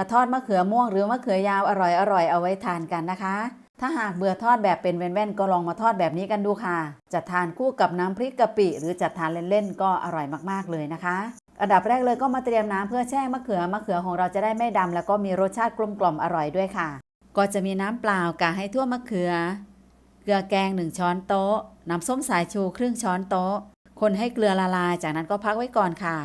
มาทอดมะเขือม่วงหรือมะเขือยาวอร่อยอร่อยๆเอาไว้ทานกันนะคะ ถ้าหากเบื่อทอดแบบเป็นแว่นๆก็ลองมาทอดแบบนี้กันดูค่ะ จะทานคู่กับน้ำพริกกะปิ หรือจะทานเล่นๆก็อร่อยมากๆเลยนะคะ อันดับแรกเลยก็มาเตรียมน้ำเพื่อแช่มะเขือมะเขือของเราจะได้ไม่ดำแล้วก็มีรสชาติกลมกล่อมอร่อยด้วยค่ะ ก็จะมีน้ำเปล่ากะให้ทั่วมะเขือ เกลือแกง 1 ช้อนโต๊ะ น้ำส้มสายชูครึ่งช้อนโต๊ะ คนให้เกลือละลาย จากนั้นก็พักไว้ก่อนค่ะ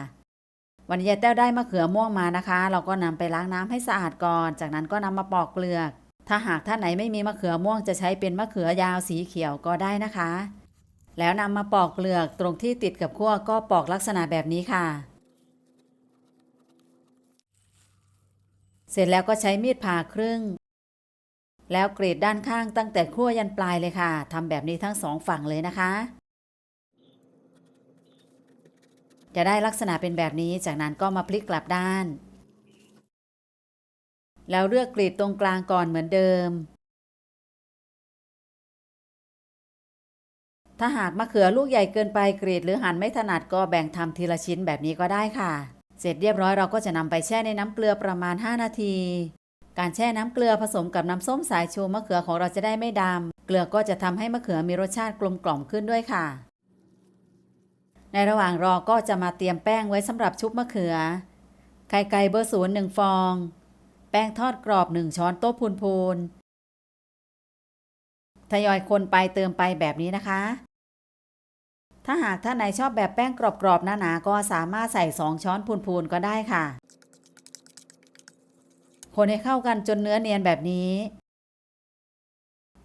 วันนี้ยายแต้วได้มะเขือม่วงมานะคะ เราก็นำไปล้างน้ำให้สะอาดก่อน จากนั้นก็นำมาปอกเปลือก ถ้าหากท่านไหนไม่มีมะเขือม่วงจะใช้เป็นมะเขือยาวสีเขียวก็ได้นะคะ แล้วนำมาปอกเปลือกตรงที่ติดกับขั้วก็ปอกลักษณะแบบนี้ค่ะ เสร็จแล้วก็ใช้มีดผ่าครึ่ง แล้วกรีดด้านข้างตั้งแต่ขั้วยันปลายเลยค่ะทำแบบนี้ทั้งสองฝั่งเลยนะคะ จะได้ลักษณะเป็นแบบนี้ จากนั้นก็มาพลิกกลับด้าน แล้วเลือกกรีดตรงกลางก่อนเหมือนเดิม ถ้าหากมะเขือลูกใหญ่เกินไปกรีดหรือหั่นไม่ถนัดก็แบ่งทำทีละชิ้นแบบนี้ก็ได้ค่ะ เสร็จเรียบร้อยเราก็จะนำไปแช่ในน้ำเกลือประมาณ 5 นาที การแช่น้ำเกลือผสมกับน้ำส้มสายชูมะเขือของเราจะได้ไม่ดำเกลือก็จะทำให้มะเขือมีรสชาติกลมกล่อมขึ้นด้วยค่ะ ในระหว่างรอก็จะมาเตรียมแป้งไว้สำหรับชุบมะเขือ ไข่ไก่เบอร์ศูนย์หนึ่งฟอง แป้งทอดกรอบหนึ่งช้อนโต๊ะพูนๆทยอยคนไปเติมไปแบบนี้นะคะ ถ้าหากท่านไหนชอบแบบแป้งกรอบๆหนาๆก็สามารถใส่2ช้อนพูนๆก็ได้ค่ะ คนให้เข้ากันจนเนื้อเนียนแบบนี้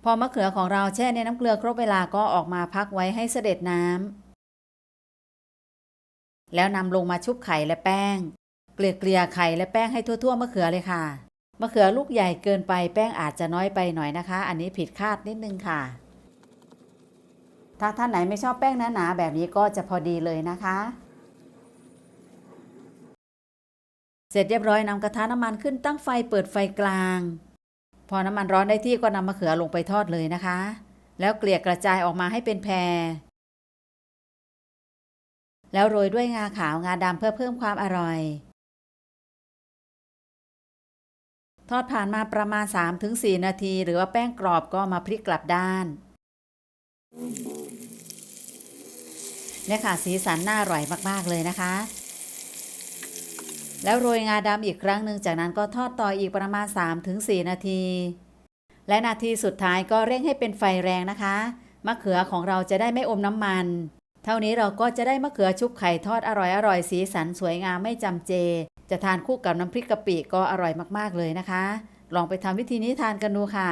พอมะเขือของเราแช่ในน้ำเกลือครบเวลาก็ออกมาพักไว้ให้เสด็จน้ำ แล้วนำลงมาชุบไข่และแป้ง เกลี่ยเกลี่ยไข่และแป้งให้ทั่วๆมะเขือเลยค่ะ มะเขือลูกใหญ่เกินไปแป้งอาจจะน้อยไปหน่อยนะคะ อันนี้ผิดคาดนิดนึงค่ะ ถ้าท่านไหนไม่ชอบแป้งหนาๆแบบนี้ก็จะพอดีเลยนะคะ เสร็จเรียบร้อยนำกระทะน้ำมันขึ้นตั้งไฟเปิดไฟกลาง พอน้ำมันร้อนได้ที่ก็นำมะเขือลงไปทอดเลยนะคะ แล้วเกลี่ยกระจายออกมาให้เป็นแพร แล้วโรยด้วยงาขาวงาดำเพื่อเพิ่มความอร่อย ทอดผ่านมาประมาณ 3-4 นาที หรือว่าแป้งกรอบก็มาพลิกกลับด้านเนี่ยค่ะสีสันน่าอร่อยมาก ๆ เลยนะคะ แล้วโรยงาดำอีกครั้งหนึ่งจากนั้นก็ทอดต่ออีกประมาณ 3-4 นาที และนาทีสุดท้ายก็เร่งให้เป็นไฟแรงนะคะ มะเขือของเราจะได้ไม่อมน้ำมัน เท่านี้เราก็จะได้มะเขือชุบไข่ทอดอร่อยๆสีสันสวยงามไม่จำเจ จะทานคู่กับน้ำพริกกะปิก็อร่อยมากๆเลยนะคะ ลองไปทำวิธีนี้ทานกันดูค่ะ